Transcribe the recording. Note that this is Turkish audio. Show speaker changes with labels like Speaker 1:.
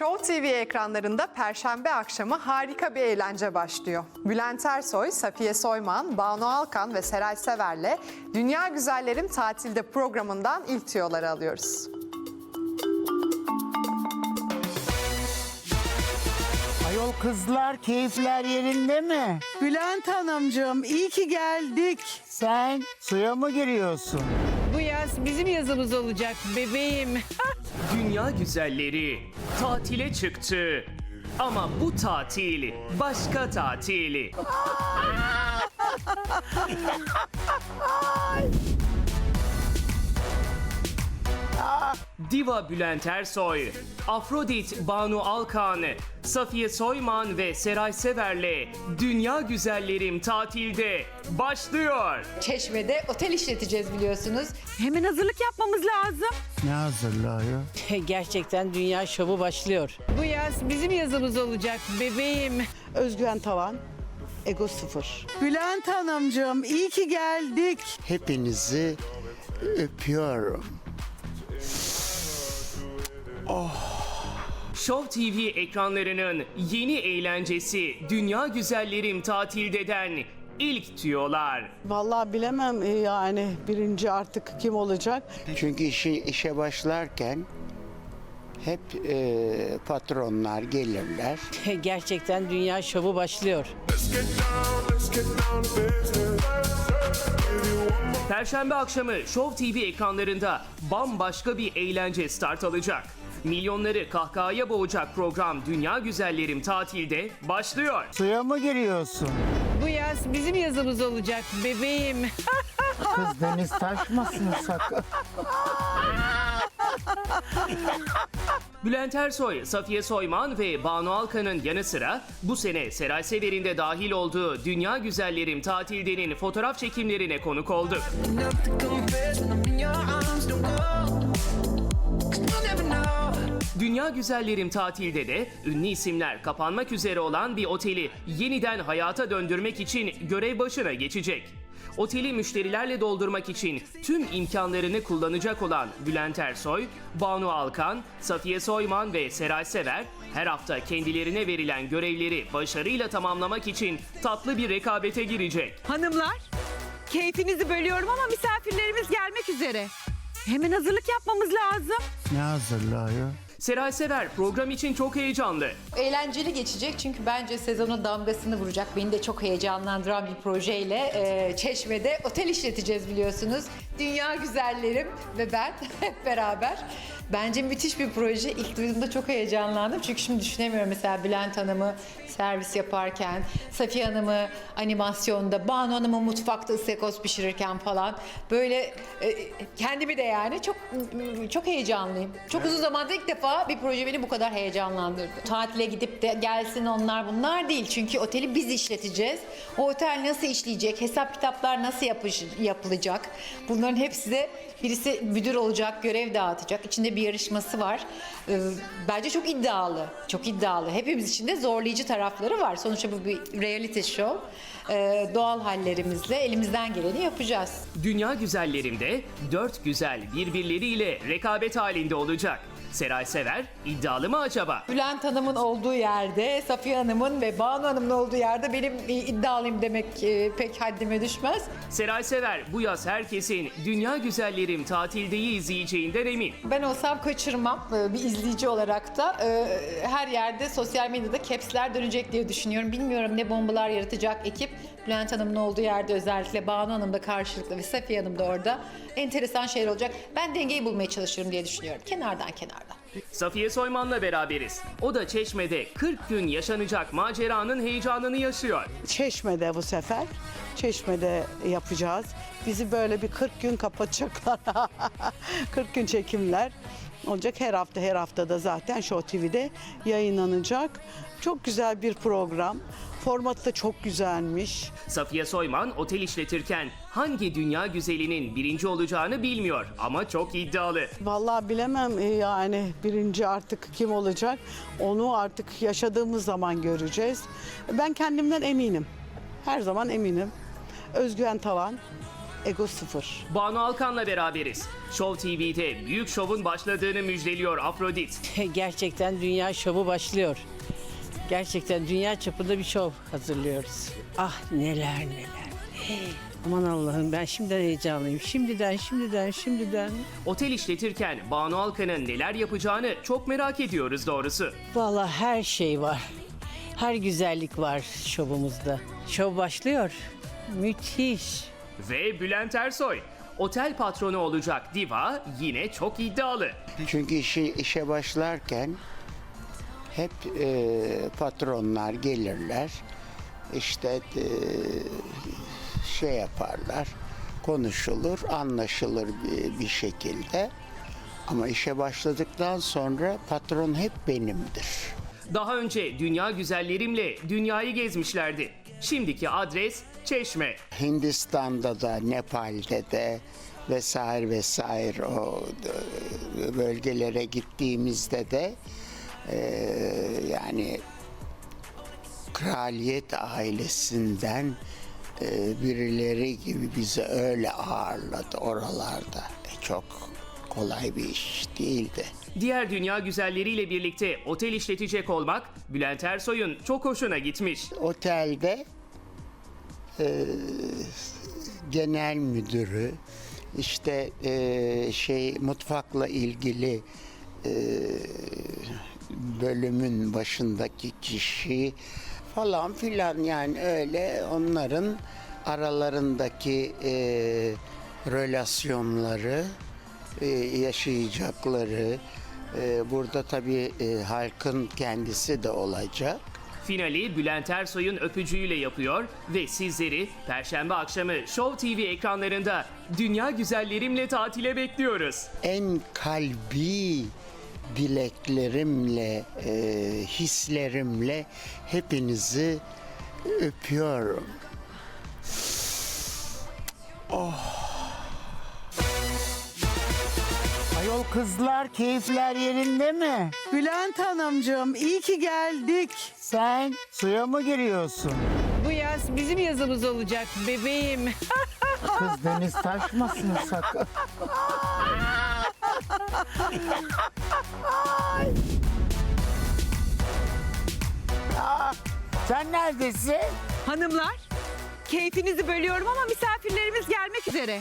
Speaker 1: Show TV ekranlarında Perşembe akşamı harika bir eğlence başlıyor. Bülent Ersoy, Safiye Soyman, Banu Alkan ve Seray Sever'le Dünya Güzellerim Tatilde programından ilk tüyoları alıyoruz.
Speaker 2: Ayol kızlar keyifler yerinde mi?
Speaker 3: Bülent Hanımcığım iyi ki geldik.
Speaker 2: Sen suya mı giriyorsun?
Speaker 4: Bu yaz bizim yazımız olacak bebeğim.
Speaker 5: Dünya güzelleri tatile çıktı. Ama bu tatil başka tatil. Diva Bülent Ersoy, Afrodit Banu Alkan, Safiye Soyman ve Seray Sever'le Dünya Güzellerim tatilde başlıyor.
Speaker 6: Çeşme'de otel işleteceğiz biliyorsunuz.
Speaker 4: Hemen hazırlık yapmamız lazım.
Speaker 2: Ne hazırlıyor?
Speaker 4: Gerçekten dünya şovu başlıyor. Bu yaz bizim yazımız olacak bebeğim.
Speaker 3: Özgüven tavan, ego sıfır. Bülent Hanımcığım iyi ki geldik.
Speaker 2: Hepinizi öpüyorum.
Speaker 5: Show TV ekranlarının yeni eğlencesi Dünya Güzellerim Tatilde'den ilk tüyolar.
Speaker 3: Vallahi bilemem e, yani birinci artık kim olacak.
Speaker 2: Çünkü işi, işe başlarken hep e, patronlar gelirler.
Speaker 4: Gerçekten dünya şovu başlıyor.
Speaker 5: Perşembe akşamı Show TV ekranlarında bambaşka bir eğlence start alacak. Milyonları kahkahaya boğacak program Dünya Güzellerim Tatilde başlıyor.
Speaker 2: Suya mı giriyorsun?
Speaker 4: Bu yaz bizim yazımız olacak bebeğim.
Speaker 2: Kız deniz taşmasın sakın.
Speaker 5: Bülent Ersoy, Safiye Soyman ve Banu Alkan'ın yanı sıra bu sene Seray Sever'in de dahil olduğu Dünya Güzellerim Tatilde'nin fotoğraf çekimlerine konuk oldu. Dünya Güzellerim Tatilde de ünlü isimler kapanmak üzere olan bir oteli yeniden hayata döndürmek için görev başına geçecek. Oteli müşterilerle doldurmak için tüm imkanlarını kullanacak olan Bülent Ersoy, Banu Alkan, Safiye Soyman ve Seray Sever her hafta kendilerine verilen görevleri başarıyla tamamlamak için tatlı bir rekabete girecek.
Speaker 7: Hanımlar, keyfinizi bölüyorum ama misafirlerimiz gelmek üzere. Hemen hazırlık yapmamız lazım.
Speaker 2: Ne hazırlıyor?
Speaker 5: Seray Sever program için çok heyecanlı.
Speaker 6: Eğlenceli geçecek çünkü bence sezonun damgasını vuracak. Beni de çok heyecanlandıran bir projeyle e, Çeşme'de otel işleteceğiz biliyorsunuz. Dünya güzellerim ve ben hep beraber. Bence müthiş bir proje. İlk duyduğumda çok heyecanlandım. Çünkü şimdi düşünemiyorum mesela Bülent Hanım'ı servis yaparken, Safiye Hanım'ı animasyonda, Banu Hanım'ı mutfakta ıstakoz pişirirken falan. Böyle e, kendimi de yani çok çok heyecanlıyım. Çok uzun zamandır ilk defa bir proje beni bu kadar heyecanlandırdı. Tatile gidip de gelsin onlar bunlar değil. Çünkü oteli biz işleteceğiz. O otel nasıl işleyecek, hesap kitaplar nasıl yapış, yapılacak? Bunların hepsi de birisi müdür olacak, görev dağıtacak. İçinde bir yarışması var. Ee, bence çok iddialı. Çok iddialı. Hepimiz için de zorlayıcı tarafları var. Sonuçta bu bir reality show. Ee, doğal hallerimizle elimizden geleni yapacağız.
Speaker 5: Dünya güzellerinde dört güzel birbirleriyle rekabet halinde olacak. Seray Sever iddialı mı acaba?
Speaker 6: Bülent Hanım'ın olduğu yerde, Safiye Hanım'ın ve Banu Hanım'ın olduğu yerde benim e, iddialıyım demek e, pek haddime düşmez.
Speaker 5: Seray Sever bu yaz herkesin Dünya Güzellerim tatildeyi izleyeceğinden emin.
Speaker 6: Ben olsam kaçırmam Ee, bir izleyici olarak da. Her yerde sosyal medyada capsler dönecek diye düşünüyorum. Bilmiyorum ne bombalar yaratacak ekip. Bülent Hanım'ın olduğu yerde özellikle Banu Hanım da karşılıklı ve Safiye Hanım da orada. Enteresan şeyler olacak. Ben dengeyi bulmaya çalışırım diye düşünüyorum. Kenardan kenardan.
Speaker 5: Safiye Soyman'la beraberiz. O da Çeşme'de 40 gün yaşanacak maceranın heyecanını yaşıyor.
Speaker 3: Çeşme'de bu sefer. Çeşme'de yapacağız. Bizi böyle bir 40 gün kapatacaklar. 40 gün çekimler olacak. Her hafta her haftada zaten Show TV'de yayınlanacak. Çok güzel bir program. Formatı da çok güzelmiş.
Speaker 5: Safiye Soyman otel işletirken hangi dünya güzelinin birinci olacağını bilmiyor ama çok iddialı.
Speaker 3: Vallahi bilemem e, yani birinci artık kim olacak onu artık yaşadığımız zaman göreceğiz. Ben kendimden eminim. Her zaman eminim. Özgüven tavan, ego sıfır.
Speaker 5: Banu Alkan'la beraberiz. Show TV'de büyük şovun başladığını müjdeliyor Afrodit.
Speaker 4: Gerçekten dünya şovu başlıyor. Gerçekten dünya çapında bir şov hazırlıyoruz. Ah neler neler. Hey, Aman Allah'ım ben şimdiden heyecanlıyım. Şimdiden, şimdiden, şimdiden.
Speaker 5: Otel işletirken Banu Alkan'ın neler yapacağını çok merak ediyoruz doğrusu.
Speaker 4: Vallahi her şey var. Her güzellik var şovumuzda. Şov başlıyor. Müthiş.
Speaker 5: Ve Bülent Ersoy. Otel patronu olacak diva yine çok iddialı.
Speaker 2: Çünkü işi, işe başlarken hep e, patronlar gelirler. İşte e, şey yaparlar, konuşulur, anlaşılır bir, bir şekilde. Ama işe başladıktan sonra patron hep benimdir.
Speaker 5: Daha önce dünya güzellerimle dünyayı gezmişlerdi. Şimdiki adres Çeşme.
Speaker 2: Hindistan'da da, Nepal'de de vesaire vesaire o e, bölgelere gittiğimizde de e, yani kraliyet ailesinden e, birileri gibi bizi öyle ağırladı oralarda. E, çok kolay bir iş değildi.
Speaker 5: Diğer dünya güzelleriyle birlikte otel işletecek olmak Bülent Ersoy'un çok hoşuna gitmiş.
Speaker 2: otelde e, genel müdürü işte e, şey mutfakla ilgili e, bölümün başındaki kişi falan filan yani öyle onların aralarındaki e, relasyonları e, yaşayacakları e, burada tabii e, halkın kendisi de olacak.
Speaker 5: Finali Bülent Ersoy'un öpücüğüyle yapıyor ve sizleri Perşembe akşamı Show TV ekranlarında dünya güzellerimle tatile bekliyoruz.
Speaker 2: en kalbi dileklerimle, e, hislerimle hepinizi öpüyorum. Oh. Ayol kızlar keyifler yerinde mi?
Speaker 3: Bülent Hanımcığım iyi ki geldik.
Speaker 2: Sen suya mı giriyorsun?
Speaker 4: Bu yaz bizim yazımız olacak bebeğim.
Speaker 2: Kız deniz taşmasın sakın. Sen neredesin?
Speaker 7: Hanımlar, keyfinizi bölüyorum ama misafirlerimiz gelmek üzere.